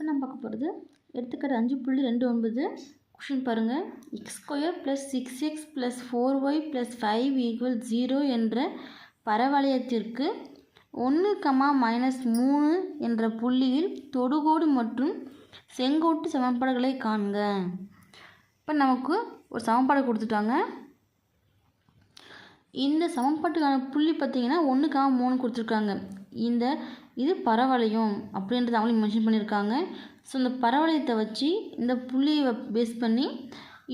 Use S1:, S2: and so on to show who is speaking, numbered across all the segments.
S1: இப்போ நம்ம பார்க்க போகிறது எடுத்துக்காட்டு அஞ்சு புள்ளி ரெண்டு ஒன்பது கொஷின் பாருங்கள் x square plus six x plus four y plus five equal zero என்ற பரவளையத்திற்கு ஒன்று கமா மைனஸ் மூணு என்ற புள்ளியில் தொடுகோடு மற்றும் செங்கோட்டு சமன்பாடுகளை காண்க. இப்போ நமக்கு ஒரு சமன்பாடு கொடுத்துட்டாங்க. இந்த சமன்பாட்டுக்கான புள்ளி பார்த்தீங்கன்னா ஒன்றுக்காக மூணு கொடுத்துருக்காங்க. இந்த இது பரவளையம் அப்படின்றத அவங்களும் மென்ஷன் பண்ணியிருக்காங்க. ஸோ இந்த பரவளையத்தை வச்சு இந்த புள்ளியை பேஸ் பண்ணி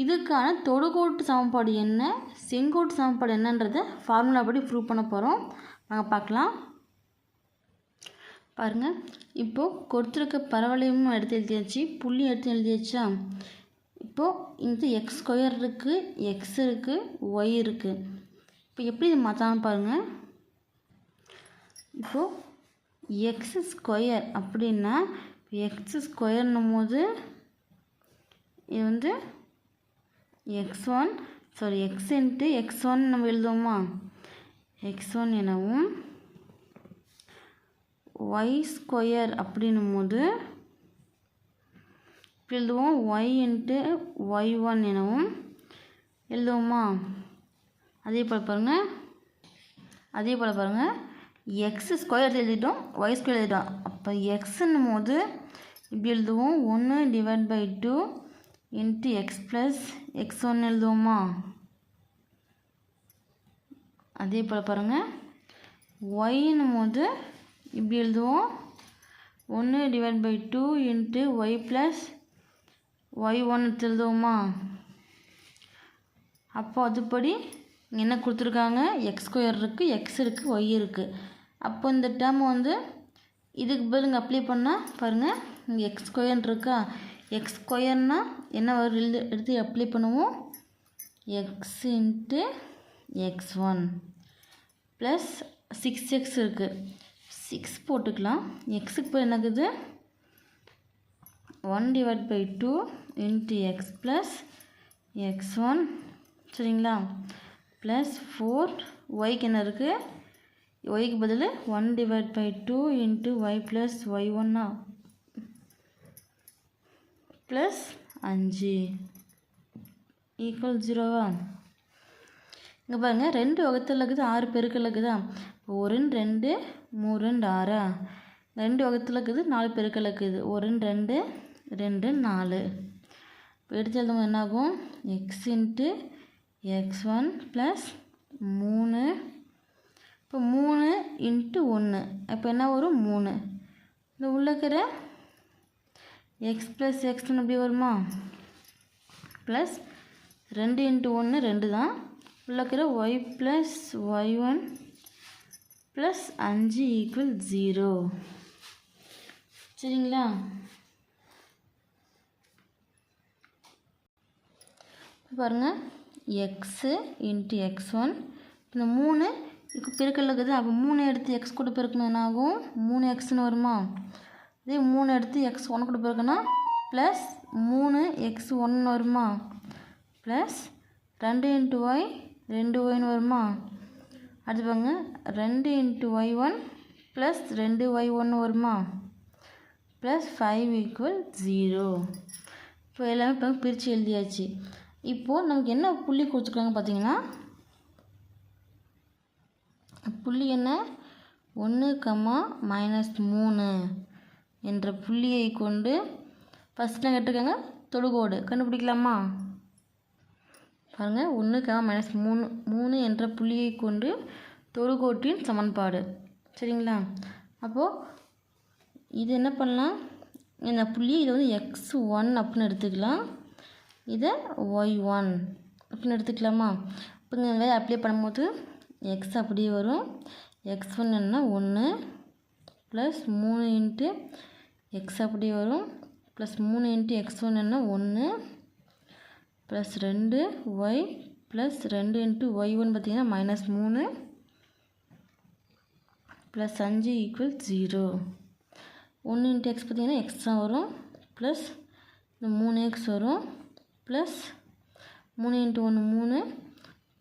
S1: இதுக்கான தொடுகோட்டு சமன்பாடு என்ன செங்கோட்டு சமன்பாடு என்னன்றதை ஃபார்முலா படி ப்ரூவ் பண்ண போகிறோம் நாங்கள் பார்க்கலாம். பாருங்கள் இப்போது கொடுத்துருக்க பரவளையமும் எடுத்து எழுதியாச்சு புள்ளி எடுத்து எழுதியாச்சா? இப்போது இந்த எக்ஸ் ஸ்கொயர் இருக்குது எக்ஸ் இருக்குது ஒய் இருக்குது இப்போ எப்படி இது மாற்றலாம் பாருங்கள் இப்போது எக்ஸ் ஸ்கொயர் அப்படின்னா எக்ஸ் ஸ்கொயர்னும் போது இது வந்து x one sorry x into x one நம்ம எழுதுவோமா? எக்ஸ் ஒன் எனவும் ஒய் ஸ்கொயர் அப்படின்னும் போது எழுதுவோம் ஒய் இன்ட்டு ஒய் ஒன் எனவும் எழுதுவோமா? அதே போல் பாருங்கள் அதே போல் பாருங்கள் எக்ஸ் ஸ்கொயர் எழுதிட்டோம் ஒய் ஸ்கொயர் எழுதிட்டோம். அப்போ எக்ஸுன்னும் போது இப்படி எழுதுவோம். ஒன்று divide by two into x plus x ஒன்று எழுதுவோமா? அதே போல் பாருங்கள் ஒய்னும் போது இப்படி எழுதுவோம். ஒன்று divide by two into y plus y one எழுதுவோமா? அப்போ அதுபடி என்ன கொடுத்துருக்காங்க? எக்ஸ் ஸ்கொயர் இருக்குது எக்ஸ் இருக்குது ஒய் இருக்குது அப்போ இந்த டேர்ம் வந்து இதுக்கு பதில் அப்ளை பண்ணால் பாருங்கள் இங்கே எக்ஸ் ஸ்கொயர் இருக்கா? எக்ஸ் ஸ்கொயர்னால் என்ன வரும்? எழுது எடுத்து அப்ளை பண்ணுவோம். X into x one plus six x இருக்குது சிக்ஸ் போட்டுக்கலாம். எக்ஸுக்கு போய் என்னக்குது? One divide by two into x plus x one சரிங்களா? ப்ளஸ் ஃபோர் ஒய்க்கு என்ன இருக்குது ஒய்க்கு பதில் one divide by two into y plus y ஒன்னா ப்ளஸ் அஞ்சு. ஈக்குவல் ஜீரோவா இங்கே பாருங்கள் ரெண்டு வகுத்தில் இருக்குது ஆறு பெருக்கில் இருக்குதா. ஒரு ரெண்டு மூணு ரெண்டு ஆறா. ரெண்டு வகுத்தில் இருக்குது நாலு பெருக்கில் இருக்குது. ஒரு ரெண்டு ரெண்டு நாலு. இப்போ எடுத்து எழுதும் என்னாகும்? X into x one plus மூணு இப்போ மூணு இன்ட்டு ஒன்று. இப்போ என்ன வரும்? மூணு. இந்த உள்ளக்கிற இருக்கிற எக்ஸ் ப்ளஸ் எக்ஸ்னு எப்படி வருமா? ப்ளஸ் ரெண்டு இன்ட்டு ஒன்று ரெண்டு தான். உள்ளக்கிற இருக்கிற y plus y one plus அஞ்சு ஈக்குவல் ஜீரோ சரிங்களா? பாருங்கள் எக்ஸு இன்ட்டு எக்ஸ் ஒன் இந்த மூணு பெருக்கல் இருக்குது அப்போ மூணு எடுத்து எக்ஸ் கூட பெருக்கணும் என்ன ஆகும் மூணு எக்ஸ்னு வருமா? இதே மூணு எடுத்து எக்ஸ் ஒன்று கூட பெருக்கணும் ப்ளஸ் மூணு எக்ஸ் ஒன்று வருமா? ப்ளஸ் ரெண்டு இன்ட்டு ஒய் ரெண்டு ஒய்னு வருமா? அடுத்து பாருங்க. ரெண்டு இன்ட்டு ஒய் ஒன் ப்ளஸ் ரெண்டு ஒய் ஒன்று வருமா? ப்ளஸ் ஃபைவ் ஈக்குவல் ஜீரோ இப்போ எல்லாமே இப்போ பிரித்து எழுதியாச்சு. இப்போது நமக்கு என்ன புள்ளி கொடுத்துருக்காங்க பார்த்தீங்கன்னா புள்ளி என்ன? ஒன்று கம்மா மைனஸ் மூணு என்ற புள்ளியை கொண்டு ஃபஸ்ட்டில் கேட்டிருக்காங்க தொடுகோடு. கண்டுபிடிக்கலாமா? பாருங்கள் ஒன்று கம்மா மைனஸ் மூணு மூணு என்ற புள்ளியை கொண்டு தொடுகோட்டின் சமன்பாடு. சரிங்களா? அப்போது இது என்ன பண்ணலாம்? இந்த புள்ளி இதை வந்து எக்ஸ் ஒன் அப்படின்னு எடுத்துக்கலாம். இதை ஒய் ஒன் அப்படின்னு எடுத்துக்கலாமா? இப்போ இந்த அப்ளை பண்ணும்போது எக்ஸ் அப்படியே வரும். எக்ஸ் ஒன் என்ன ஒன்று ப்ளஸ் மூணு இன்ட்டு எக்ஸ் அப்படியே வரும். ப்ளஸ் மூணு இன்ட்டு எக்ஸ் ஒன் என்ன ஒன்று ப்ளஸ் ரெண்டு ஒய் ப்ளஸ் ரெண்டு இன்ட்டு ஒய் ஒன் பார்த்திங்கன்னா மைனஸ் மூணு ப்ளஸ் அஞ்சு ஈக்குவல் ஜீரோ ஒன்று இன்ட்டு எக்ஸ் பார்த்திங்கன்னா எக்ஸ் தான் வரும். ப்ளஸ் இந்த மூணு எக்ஸ் வரும். ப்ளஸ் மூணு இன்ட்டு ஒன்று மூணு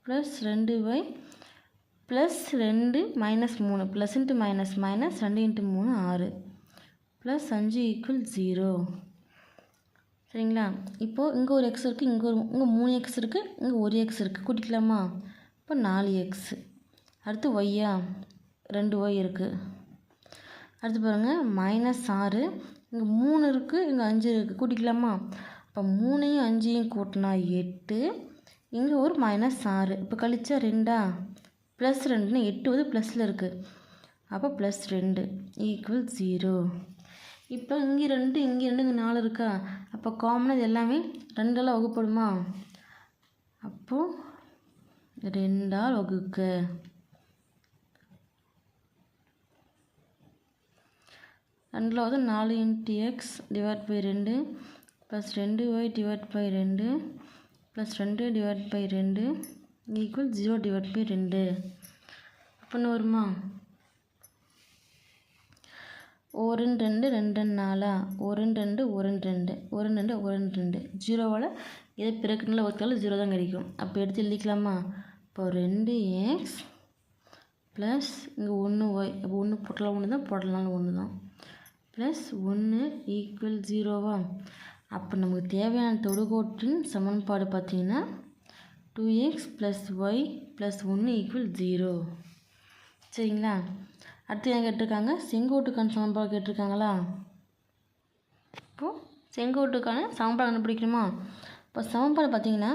S1: ப்ளஸ் ரெண்டு ஒய் ப்ளஸ் ரெண்டு மைனஸ் மூணு ப்ளஸ் இன்ட்டு மைனஸ் மைனஸ் ரெண்டு இன்ட்டு மூணு ஆறு. ப்ளஸ் அஞ்சு ஈக்குவல் ஜீரோ சரிங்களா? இப்போது இங்கே ஒரு எக்ஸ் இருக்குது இங்கே ஒரு இங்கே மூணு எக்ஸ் இருக்குது இங்கே ஒரு எக்ஸ் இருக்குது கூட்டிக்கலாமா? இப்போ நாலு எக்ஸ் அடுத்து ஒய்யா ரெண்டு ஒய் இருக்குது அடுத்து பாருங்கள் மைனஸ் ஆறு. இங்கே மூணு இருக்குது இங்கே அஞ்சு இருக்குது கூட்டிக்கலாமா? அப்போ மூணையும் அஞ்சையும் கூட்டினா எட்டு. இங்கே ஒரு மைனஸ் ஆறு. இப்போ கழிச்சா ரெண்டா? ப்ளஸ் ரெண்டுன்னு எட்டு வந்து ப்ளஸில் இருக்குது அப்போ ப்ளஸ் ரெண்டு ஈக்குவல் ஜீரோ இப்போ இங்கே ரெண்டு இங்கே ரெண்டு இங்கே நாலு இருக்கா? அப்போ காமனாக இது எல்லாமே ரெண்டால் வகுப்படுமா? அப்போது ரெண்டால் வகுக்க. ரெண்டில் வந்து நாலு இன்ட்டு எக்ஸ் டிவைட் பை ரெண்டு ப்ளஸ் ரெண்டு ஒய் டிவைட் பை ரெண்டு ப்ளஸ் ரெண்டு டிவைட் பை ரெண்டு ஈக்குவல் ஜீரோ டிவைட் பை ரெண்டு. அப்படின்னு வருமா? ஒரு ரெண்டு ரெண்டு நாலா? ஒரு ரெண்டு ஒரு ரெண்டு. ஒரு ரெண்டு ஒரு ரெண்டு. ஜீரோவால் இதை பிறக்குனால ஒருத்தாலும் ஜீரோ தான் கிடைக்கும். அப்போ எடுத்து எழுதிக்கலாமா? இப்போ ரெண்டு எக்ஸ் ப்ளஸ் இங்கே ஒன்று ஒய் அப்போ ஒன்று போட்டலாம் ஒன்று தான் போடலாம் ஒன்று தான். ப்ளஸ் ஒன்று ஈக்குவல் ஜீரோவா அப்போ நமக்கு தேவையான தொடுகோட்டின் சமன்பாடு பார்த்திங்கன்னா two x plus y plus ஒன்று ஈக்குவல் ஜீரோ சரிங்களா? அடுத்து என்ன கேட்டிருக்காங்க? செங்கோட்டுக்கான சமன்பாடு கேட்டிருக்காங்களா? இப்போது செங்கோட்டுக்கான சமன்பாடு கண்டுபிடிக்கணுமா? இப்போ சமன்பாடு பார்த்தீங்கன்னா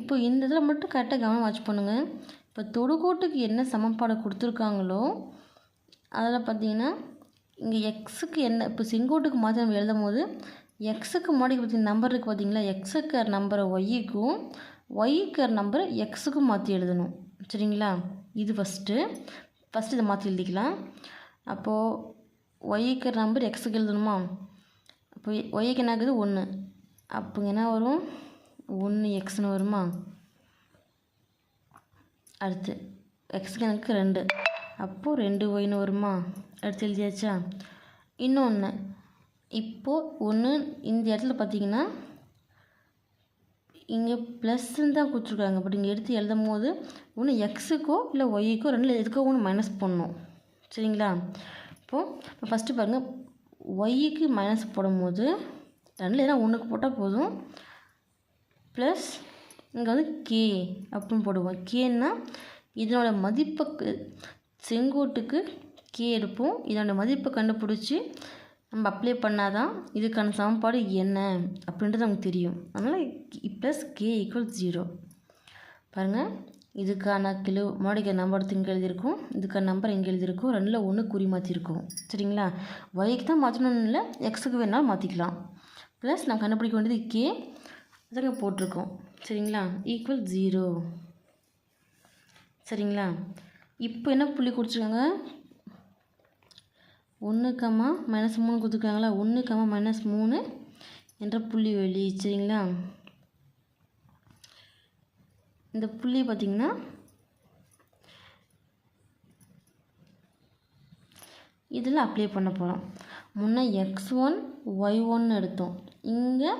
S1: இப்போ இந்த இதில் மட்டும் கரெக்டாக கவனம் வாட்ச் பண்ணுங்கள் இப்போ தொடுகோட்டுக்கு என்ன சமன்பாடு கொடுத்துருக்காங்களோ அதில் பார்த்தீங்கன்னா இங்கே எக்ஸுக்கு என்ன இப்போ செங்கோட்டுக்கு மாற்றி நம்ம எழுதும் போது எக்ஸுக்கு முன்னாடி பார்த்தீங்கன்னா நம்பர் இருக்குது பார்த்தீங்களா எக்ஸுக்கு நம்பரை ஒய்க்கும் ஒய்க்கு நம்பரை எக்ஸுக்கும் மாற்றி எழுதணும். சரிங்களா? இது ஃபஸ்ட்டு ஃபஸ்ட்டு இதை மாற்றி எழுதிக்கலாம். அப்போது ஒய்க்கு நம்பர் எக்ஸுக்கு எழுதணுமா? அப்போ ஒய்க்கு என்ன ஆகுது? ஒன்று அப்போ என்ன வரும்? ஒன்று எக்ஸ்னு வருமா? அடுத்து. எக்ஸுக்கு எனக்கு ரெண்டு. அப்போது ரெண்டு ஒய்னு வருமா? அடுத்து எழுதியாச்சா? இன்னொன்று இப்போது ஒன்று இந்த இடத்துல பார்த்தீங்கன்னா இங்கே ப்ளஸ்ன்னு தான் கொடுத்துருக்காங்க. பட் இங்கே எடுத்து எழுதும் போது ஒன்று எக்ஸுக்கோ இல்லை ஒய்க்கோ ரெண்டில் எதுக்கோ ஒன்று மைனஸ் பண்ணணும். சரிங்களா? இப்போது இப்போ ஃபஸ்ட்டு பாருங்கள் ஒய்க்கு மைனஸ் போடும்போது ரெண்டில் எதனா ஒன்றுக்கு போட்டால் போதும். ப்ளஸ் இங்கே வந்து கே அப்படின்னு போடுவோம். கேன்னா இதனோட மதிப்புக்கு செங்கோட்டுக்கு கே எடுப்போம். இதனோட மதிப்பை கண்டுபிடிச்சி நம்ம அப்ளை பண்ணால் தான் இதுக்கான சமன்பாடு என்ன அப்படின்றது நமக்கு தெரியும். அதனால் ப்ளஸ் கே ஈக்குவல் ஜீரோ பாருங்கள் இதுக்கான கிலோ மாடிக்க நம்பர் இங்கே எழுதியிருக்கும். இதுக்கான நம்பர் இங்கே எழுதியிருக்கும். ரெண்டில் ஒன்று குறி மாற்றிருக்கும் சரிங்களா? ஒய்க்கு தான் மாற்றணும்னு இல்லை எக்ஸுக்கு வேணாலும் மாற்றிக்கலாம் ப்ளஸ் நம்ம கண்டுபிடிக்க வேண்டியது கே அதங்க போட்டிருக்கோம். சரிங்களா? ஈக்குவல் ஜீரோ சரிங்களா? இப்போ என்ன புள்ளி கொடுத்துருக்காங்க? ஒன்று கம்மா மைனஸ் மூணு கொடுத்துருக்காங்களா? ஒன்று கம்மா மைனஸ் மூணு என்ற புள்ளி வெளி சரிங்களா? இந்த புள்ளி பார்த்திங்கன்னா இதில் அப்ளை பண்ண போகிறோம் முன்னே எக்ஸ் ஒன் ஒய் ஒன்று எடுத்தோம். இங்கே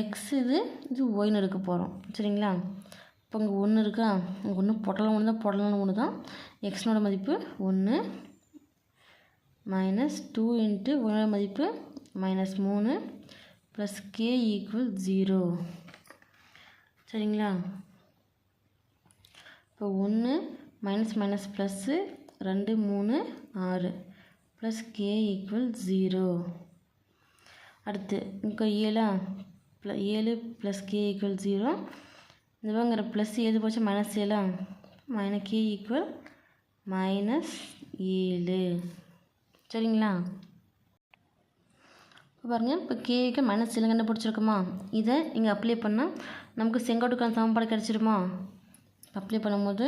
S1: எக்ஸ் இது இது ஒய்னு எடுக்க போகிறோம் சரிங்களா? இப்போ இங்கே ஒன்று இருக்கா? இங்கே ஒன்று பொட்டலம் ஒன்று தான் போடலாம் ஒன்று தான் எக்ஸ்னோட மதிப்பு ஒன்று மைனஸ் டூ இன்ட்டு ஒன்னோட மதிப்பு மைனஸ் மூணு ப்ளஸ் கே ஈக்குவல் ஜீரோ சரிங்களா? இப்போ ஒன்று மைனஸ் மைனஸ் ப்ளஸ்ஸு ரெண்டு மூணு ஆறு ப்ளஸ் கே ஈக்குவல் ஜீரோ அடுத்து இங்கே ஏழா? ப்ள ஏழு ப்ளஸ் கே ஈக்குவல் ஜீரோ இதுவாங்கிற ப்ளஸ் ஏது போச்சு? மைனஸ் ஏழா? மைனஸ் கே ஈக்குவல் மைனஸ் ஏழு. சரிங்களா? இப்போ பாருங்கள் இப்போ கேக்கு மைனஸ் ஏழு கண்டுபிடிச்சிருக்குமா இதை நீங்கள் அப்ளை பண்ணால் நமக்கு செங்கோட்டுக்கான சமன்பாடு கிடச்சிருமா? அப்ளை பண்ணும்போது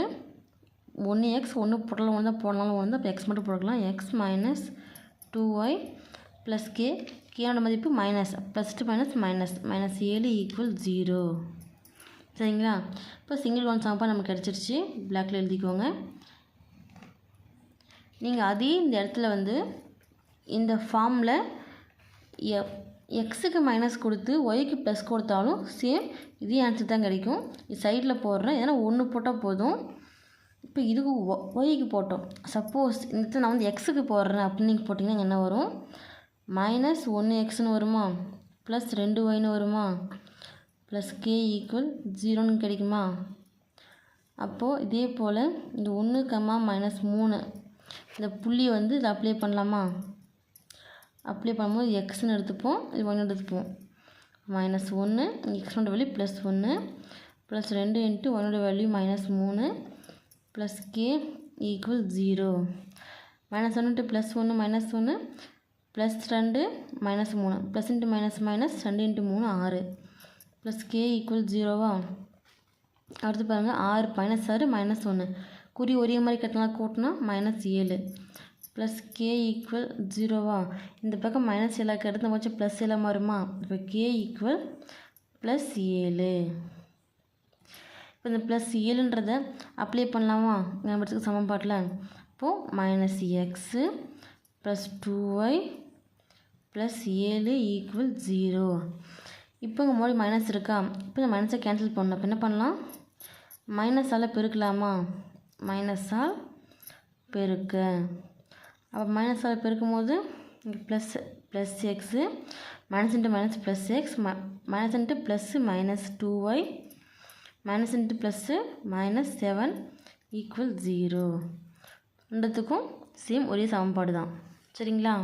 S1: ஒன்று எக்ஸ் ஒன்று போடலாம் ஒன்று தான் போடலாம் ஒன்று தான் இப்போ எக்ஸ் மட்டும் போடலாம் x minus two y plus k கேனோட மதிப்பு minus plus two minus minus minus ஏழு ஈக்குவல் ஜீரோ சரிங்களா? இப்போ சிங்கிள் ஒன் சமன்பாடு நமக்கு கிடச்சிருச்சு. பிளாக்ல எழுதிக்கோங்க. நீங்கள் அதே இந்த இடத்துல வந்து இந்த ஃபார்மில் எ எக்ஸுக்கு மைனஸ் கொடுத்து ஒய்க்கு ப்ளஸ் கொடுத்தாலும் சேம் இதே ஆன்சர் தான் கிடைக்கும். இது சைடில் போடுறேன். ஏன்னா ஒன்று போட்டால் போதும். இப்போ இதுக்கு ஒய்க்கு போட்டோம். சப்போஸ் இந்த நான் வந்து எக்ஸுக்கு போடுறேன் அப்படின்னு நீங்கள் போட்டிங்கன்னா என்ன வரும்? மைனஸ் ஒன்று எக்ஸ்னு வருமா? ப்ளஸ் ரெண்டு ஒய்னு வருமா? ப்ளஸ் கே ஈக்குவல் ஜீரோன்னு கிடைக்குமா? அப்போது இதே போல் இந்த ஒன்று கம்மா மைனஸ் மூணு இந்த புள்ளி வந்து இதை அப்ளை பண்ணலாமா? அப்ளை பண்ணும்போது எக்ஸ்னு எடுத்துப்போம் இது ஒன்று எடுத்துப்போம். மைனஸ் ஒன்று எக்ஸ்னோட வேல்யூ ப்ளஸ் ஒன்று ப்ளஸ் ரெண்டு இன்ட்டு ஒன்னோட வேல்யூ மைனஸ் மூணு plus k equal zero minus ஒன்று ப்ளஸ் ஒன்று மைனஸ் ஒன்று ப்ளஸ் ரெண்டு மைனஸ் மூணு. ப்ளஸ் இன்ட்டு மைனஸ் மைனஸ் ரெண்டு இன்ட்டு மூணு ஆறு. ப்ளஸ் கே ஈக்குவல் ஜீரோவா அடுத்து பாருங்கள் ஆறு மைனஸ் ஆறு மைனஸ் ஒன்று குறி ஒரே மாதிரி கட்டலாம் கூட்டினா மைனஸ் ஏழு. ப்ளஸ் கே ஈக்குவல் ஜீரோவா இந்த பக்கம் மைனஸ் ஏழாக்கு அடுத்த பட்சம் ப்ளஸ் ஏழாக மாறுமா இப்போ கே ஈக்குவல் ப்ளஸ் ஏழு. இப்போ இந்த ப்ளஸ் ஏழுன்றத அப்ளை பண்ணலாமா? ஞாபகத்துக்கு சமன்பாட்டில் இப்போது minus x plus two y plus ஏழு ஈக்குவல் ஜீரோ இப்போ இங்கே மறுபடியும் மைனஸ் இருக்கா? இப்போ இந்த மைனஸை கேன்சல் பண்ணணும். அப்போ என்ன பண்ணலாம்? மைனஸால் பெருக்கலாமா? மைனஸால் பெருக்க. அப்போ மைனஸால் பெருக்கும் போது இங்கே plus plus x minus into minus plus x ம minus into plus minus two y minus into plus minus seven equal zero ரெண்டுத்துக்கும் சேம் ஒரே சமன்பாடு தான் சரிங்களா?